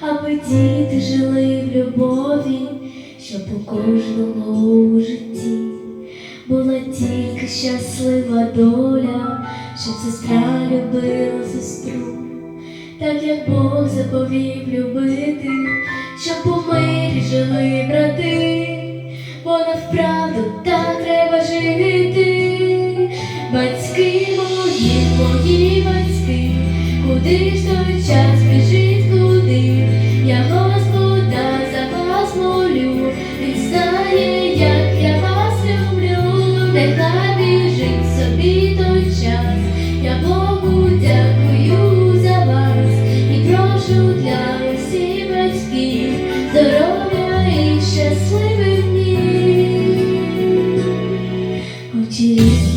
аби діти жили в любові, щоб у кожному у житті була тільки щаслива доля, щоб сестра любила сестру, так як Бог заповів любити, щоб у мирі жили брати, бо навправду так треба жити, батьки мої, мої батьки, куди ж той час. te